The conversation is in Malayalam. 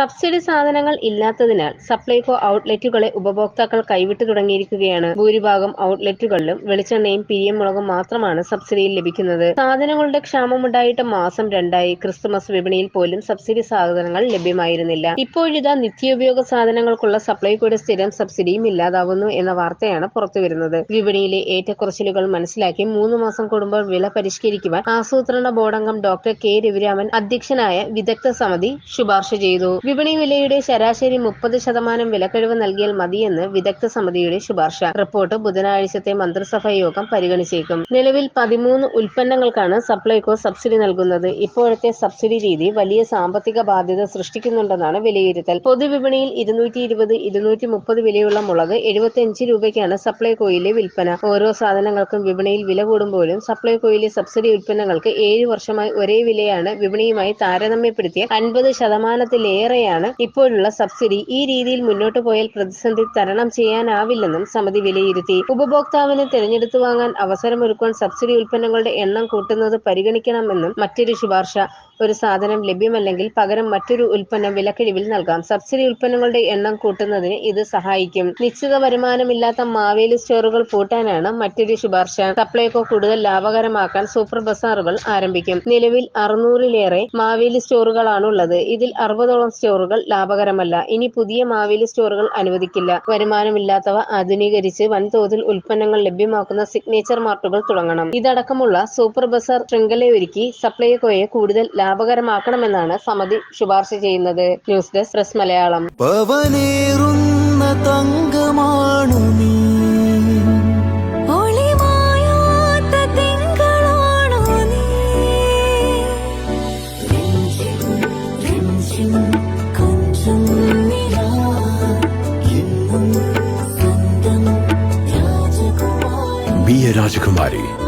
സബ്സിഡി സാധനങ്ങൾ ഇല്ലാത്തതിനാൽ സപ്ലൈകോ ഔട്ട്ലെറ്റുകളെ ഉപഭോക്താക്കൾ കൈവിട്ടു തുടങ്ങിയിരിക്കുകയാണ്. ഭൂരിഭാഗം ഔട്ട്ലെറ്റുകളിലും വെളിച്ചെണ്ണയും പിരിയമുളകും മാത്രമാണ് സബ്സിഡിയിൽ ലഭിക്കുന്നത്. സാധനങ്ങളുടെ ക്ഷാമമുണ്ടായിട്ട് മാസം രണ്ടായി ക്രിസ്തുമസ് വിപണിയിൽ പോലും സബ്സിഡി സാധനങ്ങൾ ലഭ്യമായിരുന്നില്ല. ഇപ്പോഴിതാ നിത്യോപയോഗ സാധനങ്ങൾക്കുള്ള സപ്ലൈകോയുടെ സ്ഥിരം സബ്സിഡിയും ഇല്ലാതാവുന്നു എന്ന വാർത്തയാണ് പുറത്തുവരുന്നത്. വിപണിയിലെ ഏറ്റക്കുറച്ചിലുകൾ മനസ്സിലാക്കി മൂന്ന് മാസം കൂടുമ്പോൾ വില പരിഷ്കരിക്കുവാൻ ആസൂത്രണ ബോർഡംഗം ഡോക്ടർ കെ രവിരാമൻ അധ്യക്ഷനായ വിദഗ്ധ സമിതി ശുപാർശ ചെയ്തു. വിപണി വിലയുടെ ശരാശരി മുപ്പത് ശതമാനം വിലക്കിഴിവ് നൽകിയാൽ മതിയെന്ന് വിദഗ്ധ സമിതിയുടെ ശുപാർശ. റിപ്പോർട്ട് ബുധനാഴ്ചത്തെ മന്ത്രിസഭാ യോഗം പരിഗണിച്ചേക്കും. നിലവിൽ പതിമൂന്ന് ഉൽപ്പന്നങ്ങൾക്കാണ് സപ്ലൈകോ സബ്സിഡി നൽകുന്നത്. ഇപ്പോഴത്തെ സബ്സിഡി രീതി വലിയ സാമ്പത്തിക ബാധ്യത സൃഷ്ടിക്കുന്നുണ്ടെന്നാണ് വിലയിരുത്തൽ. പൊതുവിപണിയിൽ ഇരുന്നൂറ്റി ഇരുപത് ഇരുന്നൂറ്റി മുപ്പത് വിലയുള്ള മുളക് എഴുപത്തിയഞ്ച് രൂപയ്ക്കാണ് സപ്ലൈകോയിലെ വിൽപ്പന. ഓരോ സാധനങ്ങൾക്കും വിപണിയിൽ വില കൂടുമ്പോഴും സപ്ലൈകോയിലെ സബ്സിഡി ഉൽപ്പന്നങ്ങൾക്ക് ഏഴ് വർഷമായി ഒരേ വിലയാണ് വിപണിയുമായി താരതമ്യപ്പെടുത്തിയ അൻപത് ശതമാനത്തിലേറെയാണ് ഇപ്പോഴുള്ള സബ്സിഡി. ഈ രീതിയിൽ മുന്നോട്ട് പോയാൽ പ്രതിസന്ധി തരണം ചെയ്യാനാവില്ലെന്നും സമിതി വിലയിരുത്തി. ഉപഭോക്താവിന് തെരഞ്ഞെടുത്തു വാങ്ങാൻ അവസരമൊരുക്കുവാൻ സബ്സിഡി ഉൽപ്പന്നങ്ങളുടെ എണ്ണം കൂട്ടുന്നത് പരിഗണിക്കണമെന്നും മറ്റൊരു ശുപാർശ ഒരു സാധനം ലഭ്യമല്ലെങ്കിൽ പകരം മറ്റൊരു ഉൽപ്പന്നം വിലക്കിഴിവിൽ നൽകാം. സബ്സിഡി ഉൽപ്പന്നങ്ങളുടെ എണ്ണം കൂട്ടുന്നതിന് ഇത് സഹായിക്കും. നിശ്ചിത വരുമാനമില്ലാത്ത മാവേലി സ്റ്റോറുകൾ പൂട്ടാനാണ് മറ്റൊരു ശുപാർശ. സപ്ലൈകോ കൂടുതൽ ലാഭകരമാക്കാൻ സൂപ്പർ ബസാറുകൾ ആരംഭിക്കും. നിലവിൽ അറുന്നൂറിലേറെ മാവേലി സ്റ്റോറുകളാണുള്ളത്. ഇതിൽ അറുപതോളം സ്റ്റോറുകൾ ലാഭകരമല്ല. ഇനി പുതിയ മാവേലി സ്റ്റോറുകൾ അനുവദിക്കില്ല. വരുമാനമില്ലാത്തവ ആധുനീകരിച്ച് വൻതോതിൽ ഉൽപ്പന്നങ്ങൾ ലഭ്യമാക്കുന്ന സിഗ്നേച്ചർ മാർട്ടുകൾ തുടങ്ങണം. ഇതടക്കമുള്ള സൂപ്പർ ബസാർ ശൃംഖലയൊരുക്കി സപ്ലൈകോയെ കൂടുതൽ ലാഭകരമാക്കണമെന്നാണ് സമിതി ശുപാർശ ചെയ്യുന്നത്. News desk press Malayalam. പവനേറുന്ന തങ്കമാണു നീ. രാജകുമാരി.